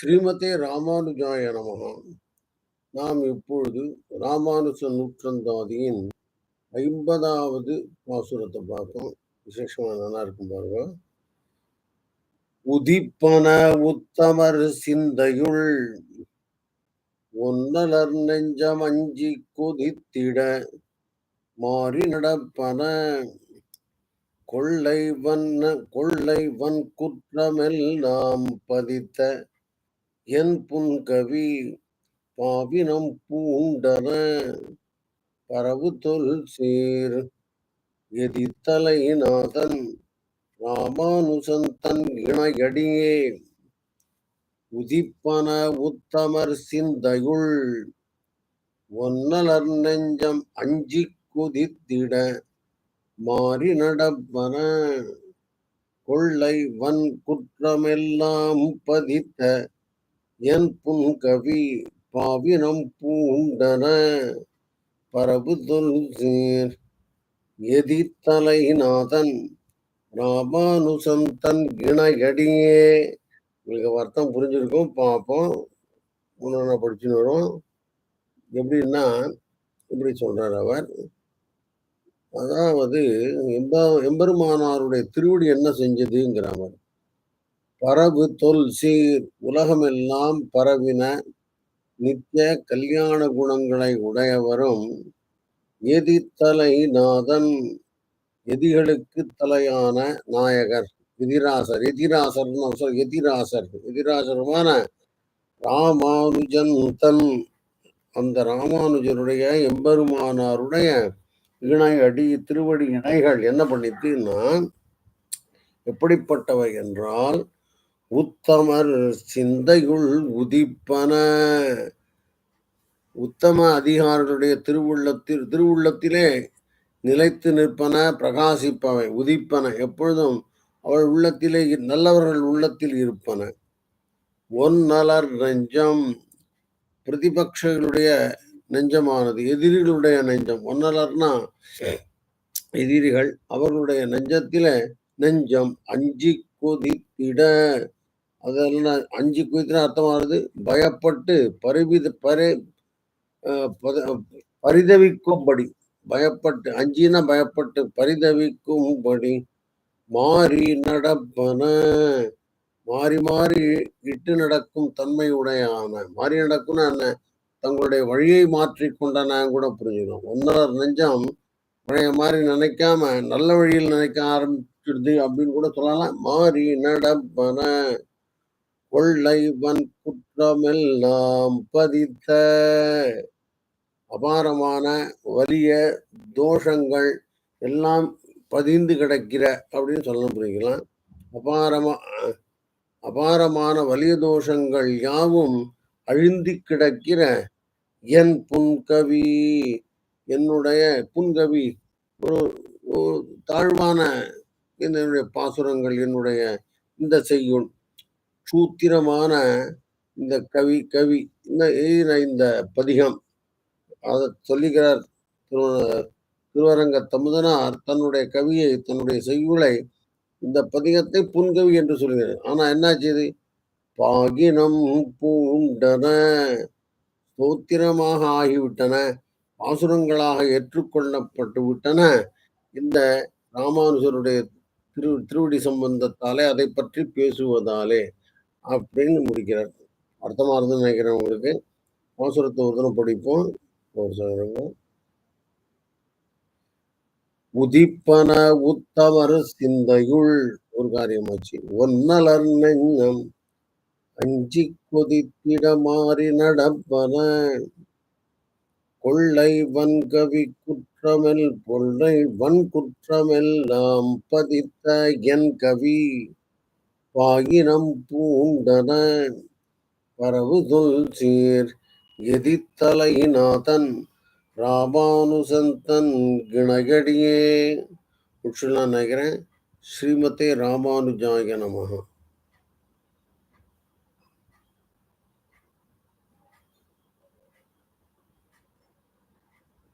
ஸ்ரீமதே ராமானுஜாய நமகம் நாம் இப்பொழுது ராமானுஜ நூற்றந்தாதியின் ஐம்பதாவது பாசுரத்தை பார்த்தோம் விசேஷமா நல்லா இருக்கும் பாருங்க. உதிப்பன உத்தமர் சிந்தையுள் ஒன்னலர் நெஞ்சம் அஞ்சி கொதித்திட மாறி நடப்பன கொள்ளை வண்ண கொள்ளை வன் குற்றமெல்லாம் பதித்த என் புன்கவி பாவினம் பூண்டன பரவு தொல் சீர் எதித்தலைநாதன் ராமானுசன் தன் இணையடியே. உதிப்பன உத்தமர் சிந்தையுள் ஒன்னலர் நெஞ்சம் அஞ்சி குதித்திட மாறி நடப்பன கொள்ளை வன் குற்றமெல்லாம் பதித்த என் புன்கவி பாவினம் பூண்டன பரபு தொல் சீர் எதித்தலைநாதன் ராமானுசன் தன் இணையடியே. உங்களுக்கு அர்த்தம் புரிஞ்சிருக்கும் பார்ப்போம். முன்னா படிச்சுன்னு வரும். எப்படின்னா இப்படி சொல்றார் அவர். அதாவது எம்ப எம்பெருமானாருடைய திருவடி என்ன செஞ்சதுங்கிறார் பரவு தொல் சீர் உலகமெல்லாம் பரவின நித்திய கல்யாண குணங்களை உடையவரும் எதித்தலை நாதன் எதிகளுக்கு தலையான நாயகர். எதிராசர் எதிராசர்னு சொல் எதிராசர் எதிராசருமான ராமானுஜன் தன் அந்த ராமானுஜருடைய எம்பெருமானாருடைய இணை அடி திருவடி இணைகள் என்ன பண்ணிட்டுன்னா எப்படிப்பட்டவை என்றால் உத்தமர் சிந்தையுள் உதிப்பன. உத்தம அதிகாரிகளுடைய திருவுள்ளத்தில் திருவுள்ளத்திலே நிலைத்து நிற்பன பிரகாசிப்பவை உதிப்பன. எப்பொழுதும் அவள் உள்ளத்திலே நல்லவர்கள் உள்ளத்தில் இருப்பன. ஒன்னலர் நெஞ்சம் பிரதிபக்ஷர்களுடைய நெஞ்சமானது எதிரிகளுடைய நெஞ்சம். ஒன்னலர்னா எதிரிகள் அவர்களுடைய நெஞ்சத்தில நெஞ்சம் அஞ்சி கொதித்திட. அதெல்லாம் அஞ்சு குதித்தின அர்த்தமானது பயப்பட்டு பரிவித பரி பரிதவிக்கும்படி. பயப்பட்டு அஞ்சினா பயப்பட்டு பரிதவிக்கும்படி மாறி நடப்பன. மாறி மாறி இட்டு நடக்கும் தன்மையுடையான மாறி நடக்கும்னா என்ன? தங்களுடைய வழியை மாற்றி கொண்டன கூட புரிஞ்சுக்கணும். ஒன்றரை நெஞ்சம் பழைய மாதிரி நினைக்காம நல்ல வழியில் நினைக்க ஆரம்பிச்சிடுது அப்படின்னு கூட சொல்லலாம். மாறி நடப்பன. கொள்ளைவன் குற்றமெல்லாம் பதித்த அபாரமான வலிய தோஷங்கள் எல்லாம் பதிந்து கிடக்கிற அப்படின்னு சொல்ல புரிஞ்சுக்கலாம் அபாரமா அபாரமான வலிய தோஷங்கள் யாவும் அழிந்து கிடக்கிற என் புன்கவி. என்னுடைய புன்கவி ஒரு தாழ்வான என்னுடைய பாசுரங்கள் என்னுடைய இந்த செய்யுள் சூத்திரமான இந்த கவி கவி இந்த இந்த பதிகம். அதை சொல்லுகிறார் திரு திருவரங்க தமுதனார் தன்னுடைய கவியை தன்னுடைய செய்யுளை இந்த பதிகத்தை புன்கவி என்று சொல்கிறார். ஆனா என்னாச்சு பாகினம் பூண்டன ஸ்தோத்திரமாக ஆகிவிட்டன பாசுரங்களாக ஏற்றுக்கொள்ளப்பட்டு விட்டன. இந்த ராமானுஜருடைய திரு திருவடி சம்பந்தத்தாலே அதை பற்றி பேசுவதாலே. அப்படின்னு முடிக்கிறார். அர்த்தமா இருந்து நினைக்கிறேன் உங்களுக்கு. பாசுரத்தை ஒரு தினம் படிப்போம். ஒரு சொல்லுங்க உதிப்பன உத்தமர் சிந்தையுள். ஒரு காரியமாச்சு ஒன்னலர் நெஞ்சம். அஞ்சி கொதித்திட மாறி நடப்பன. கொள்ளை வன்கவி குற்றமெல் கொள்ளை வன் குற்றமெல்லாம் பதித்த என் கவி. பாயினம் பூண்டன பரவு சொல் சீர். எதித்தலைநாதன் ராமானுசந்தன் கிணகடியே உட்சுலாம் நினைக்கிறேன். ஸ்ரீமதே ராமானுஜாய நமகா